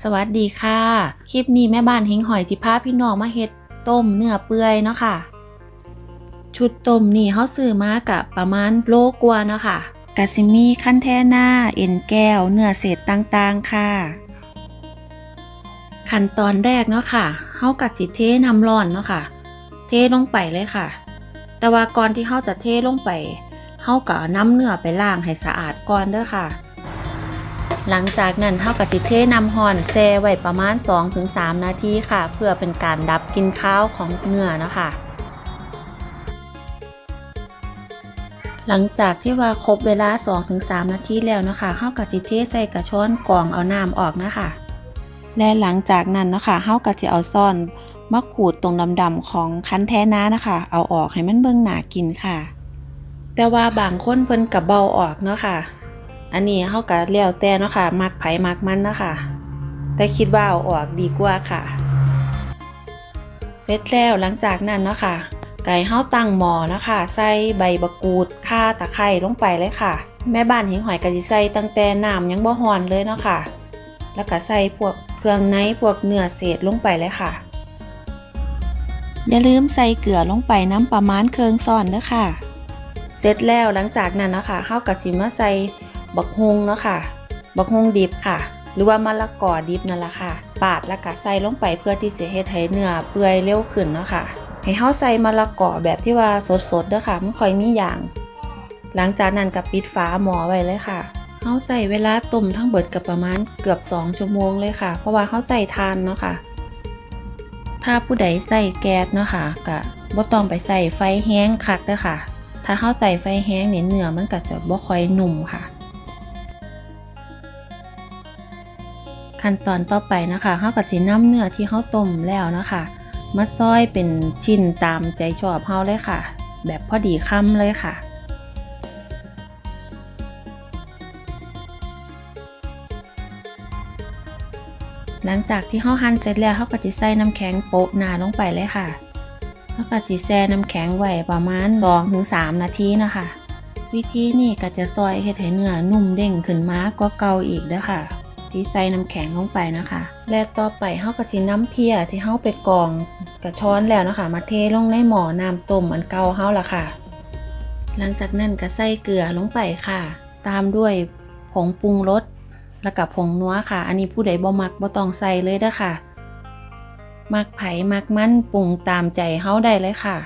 สวัสดีค่ะ คลิปนี้แม่บ้านหิงหอยจิพาพี่น้องมาเฮ็ดต้มเนื้อเปื่อยเนาะค่ะ ชุดต้มนี่เขาซื้อมากะประมาณโลกว่าเนาะค่ะกะซิมีขั้นแท่หน้า เอ็นแก้ว เนื้อเศษต่างๆค่ะ ขั้นตอนแรกเนาะค่ะเฮากะสิเทน้ำร้อนเนาะค่ะ เทลงไปเลยค่ะ แต่ว่าก่อนที่เฮาจะเทลงไปเฮาก็น้ำเนื้อไปล้างให้สะอาดก่อนเด้อค่ะ หลังจากนั้นเท่ากับติเทน้ำห่อนแช่ไว้ประมาณ 2-3 นาทีค่ะ เพื่อเป็นการดับกลินข้าวของเนื้อนะคะหลังจากที่ว่าครบเวลา 2-3 นาทีแล้วนะคะเฮากับจิเทใส่กระชอนกรองเอาน้ำออกนะคะ และหลังจากนั้นนะคะเฮากับจะเอาซ่อนมาขูดตรงดำๆของคั้นแท้น้านะคะ เอาออกให้มันเบิ่งหนากินค่ะ แต่ว่าบางคนเพิ่นกับเบาออกเนาะค่ะ อันนี้เขาก็แล้วแต่เนาะค่ะมักไผ่มักมันเนาะค่ะ แต่คิดว่าเอาออกดีกว่าค่ะ เสร็จแล้วหลังจากนั้นเนาะค่ะ ไก่เฮาตั้งหม้อเนาะค่ะ ใส่ใบบักูดข่าตะไคร้ลงไปเลยค่ะ แม่บ้านหิงหอยกะสิใส่ตั้งแต่น้ำยังบ่ฮ้อนเลยเนาะค่ะ แล้วก็ใส่พวกเครื่องในพวกเนื้อเศษลงไปเลยค่ะ อย่าลืมใส่เกลือลงไปน้ำประมาณเคืองซ่อนเด้อค่ะ เสร็จแล้วหลังจากนั้นเนาะค่ะเฮาก็สิมาใส่ บักฮงเนาะค่ะ บักฮงดิบค่ะ หรือว่ามะละกอดิบนั่นแหละค่ะ ปาดแล้วก็ใส่ลงไปเพื่อที่จะเฮ็ดให้เนื้อเปื่อยเร็วขึ้นเนาะค่ะ ให้เฮาใส่มะละกอแบบที่ว่าสดๆเด้อค่ะไม่ค่อยมีอย่าง หลังจากนั้นก็ปิดฝาหม้อไว้เลยค่ะเฮาใส่เวลาต้มทั้งเบิดกับประมาณเกือบ 2 ชั่วโมงเลยค่ะ เพราะว่าเฮาใส่ทานเนาะค่ะ ถ้าผู้ใดใส่แก๊สเนาะค่ะก็บ่ต้องไปใส่ไฟแห้งคักเด้อค่ะ ถ้าเฮาใส่ไฟแห้งเนี่ยเนื้อมันก็จะบ่ค่อยนุ่มค่ะ ขั้นตอนต่อไปนะคะเฮาก็สินำเนื้อที่เฮาต้มแล้วนะคะ มาซอยเป็นชิ้นตามใจชอบเฮาเลยค่ะ แบบพอดีคำเลยค่ะหลังจากที่เฮาหั่นเสร็จแล้วเฮาก็สิใส่น้ำแข็งโปะหน้าลงไปเลยค่ะเฮาก็สิแช่น้ำแข็งไว้ประมาณ 2-3 นาทีนะคะ วิธีนี้ก็จะซอยเฮ็ดให้เนื้อนุ่มเด้งขึ้นมากกว่าเก่าอีกเด้อค่ะ ที่ใส่น้ำแข็งลงไปนะคะ และต่อไปเฮาก็สิน้ำเพียที่เฮาไปกรองกระช้อนแล้วนะคะ มาเทลงในหม้อน้ำต้มอันเก่าเฮาละค่ะ หลังจากนั้นก็ใส่เกลือลงไปค่ะ ตามด้วยผงปรุงรสแล้วกับผงนัวค่ะ อันนี้ผู้ใดบ่มักบ่ต้องใส่เลยเด้อค่ะ มักไผ่มักมันปรุงตามใจเฮาได้เลยค่ะ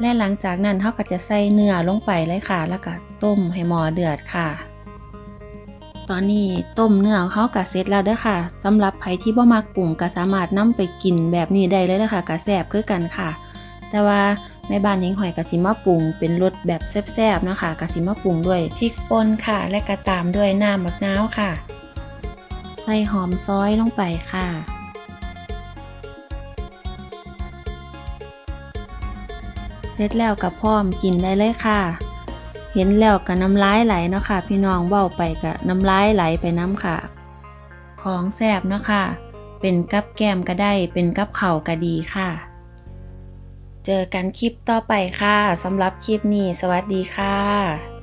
และหลังจากนั้นเฮาก็จะใส่เนื้อลงไปเลยค่ะ แล้วก็ต้มให้หม้อเดือดค่ะ ตอนนี้ต้มเนื้อเขากะเสร็จแล้วเด้อค่ะสำหรับใครที่บ่มักปรุงก็สามารถนำไปกินแบบนี้ได้เลยเด้อค่ะกะแซ่บคือกันค่ะ แต่ว่าแม่บ้านยิงหอยกะสิมาปรุงเป็นรสแบบแซ่บๆนะคะกะสิมาปรุงด้วยพริกป่นค่ะ และกระตามด้วยน้ำมะนาวค่ะ ใส่หอมซอยลงไปค่ะเสร็จแล้วก็พร้อมกินได้เลยค่ะ เห็นแล้วกับน้ำลายไหลเนาะค่ะ พี่น้องเบ้าไปกับน้ำลายไหลไปน้ำค่ะ ของแซบเนาะค่ะ เป็นกับแก้มก็ได้ เป็นกับเข่าก็ดีค่ะ เจอกันคลิปต่อไปค่ะสำหรับคลิปนี้ สวัสดีค่ะ